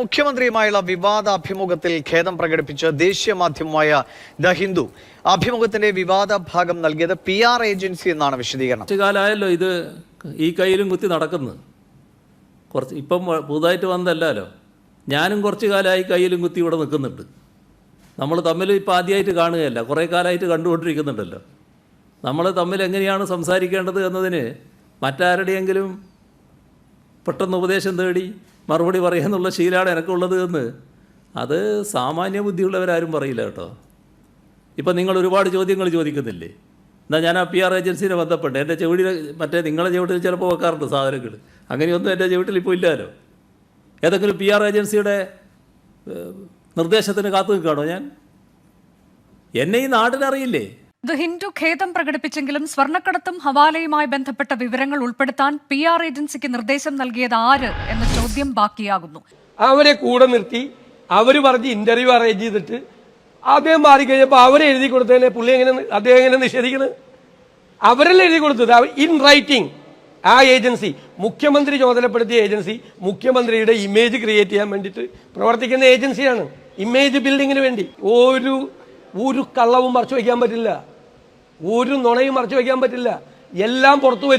മുഖ്യമന്ത്രിയുമായുള്ള വിവാദ അഭിമുഖത്തിൽ ഖേദം പ്രകടിപ്പിച്ച് ദേശീയ മാധ്യമമായ ദ ഹിന്ദു അഭിമുഖത്തിന്റെ വിവാദ ഭാഗം നൽകിയത് പി ആർ ഏജൻസി എന്നാണ് വിശദീകരണം. കാലമായല്ലോ ഇത് ഈ കയ്യിലും കുത്തി നടക്കുന്നത്. കുറച്ച് ഇപ്പം പുതുതായിട്ട് വന്നതല്ലല്ലോ. ഞാനും കുറച്ച് കാലമായി കയ്യിലും കുത്തി ഇവിടെ നിൽക്കുന്നുണ്ട്. നമ്മൾ തമ്മിൽ ഇപ്പം ആദ്യമായിട്ട് കാണുകയല്ല. കുറേ കാലമായിട്ട് കണ്ടുകൊണ്ടിരിക്കുന്നുണ്ടല്ലോ. നമ്മൾ തമ്മിൽ എങ്ങനെയാണ് സംസാരിക്കേണ്ടത് എന്നതിന് മറ്റാരുടെയെങ്കിലും പെട്ടെന്ന് ഉപദേശം തേടി മറുപടി പറയാന്നുള്ള ശീലമാണ് എനിക്കുള്ളത് എന്ന്. അത് സാമാന്യ ബുദ്ധിയുള്ളവരാരും പറയില്ല കേട്ടോ. ഇപ്പം നിങ്ങൾ ഒരുപാട് ചോദ്യങ്ങൾ ചോദിക്കുന്നില്ലേ? എന്നാൽ ഞാൻ ആ പി ആർ ഏജൻസിനെ ബന്ധപ്പെട്ട് എന്റെ ചെവിടിൽ മറ്റേ നിങ്ങളെ ചെവിട്ടിൽ ചിലപ്പോൾ വെക്കാറുണ്ട് സാധനങ്ങൾ. അങ്ങനെയൊന്നും എന്റെ ചെവിട്ടിൽ ഇപ്പോൾ ഇല്ലല്ലോ ഏതെങ്കിലും പി ആർ ഏജൻസിയുടെ നിർദ്ദേശത്തിന് കാത്തു നിൽക്കുകയാണോ ഞാൻ? എന്നെ ഈ നാട്ടിനറിയില്ലേ ദ ഹിന്ദു ഖേദം പ്രകടിപ്പിച്ചെങ്കിലും സ്വർണക്കടത്തും ഹവാലയുമായി ബന്ധപ്പെട്ട വിവരങ്ങൾ ഉൾപ്പെടുത്താൻ പി ആർ ഏജൻസിക്ക് നിർദ്ദേശം നൽകിയത് ആര് എന്ന ചോദ്യം ബാക്കിയാകുന്നു. അവരെ കൂടെ നിർത്തി അവർ പറഞ്ഞ് ഇന്റർവ്യൂ അറേഞ്ച് ചെയ്തിട്ട് അദ്ദേഹം മാറിക്കഴിഞ്ഞപ്പോൾ അവരെ എഴുതി കൊടുത്തതിനെ പുള്ളി എങ്ങനെ അദ്ദേഹം എങ്ങനെ നിഷേധിക്കുന്നത് അവരല്ലേ എഴുതി കൊടുത്തത്? ഇൻ റൈറ്റിംഗ് ആ ഏജൻസി മുഖ്യമന്ത്രി ചുമതലപ്പെടുത്തിയ ഏജൻസി മുഖ്യമന്ത്രിയുടെ ഇമേജ് ക്രിയേറ്റ് ചെയ്യാൻ വേണ്ടിയിട്ട് പ്രവർത്തിക്കുന്ന ഏജൻസിയാണ്. ഇമേജ് ബിൽഡിങ്ങിന് വേണ്ടി. ഒരു ഒരു കള്ളവും മറച്ചു വയ്ക്കാൻ പറ്റില്ല. ഒരു നുണയും മറച്ചു വയ്ക്കാൻ പറ്റില്ല. എല്ലാം പുറത്തു വരും.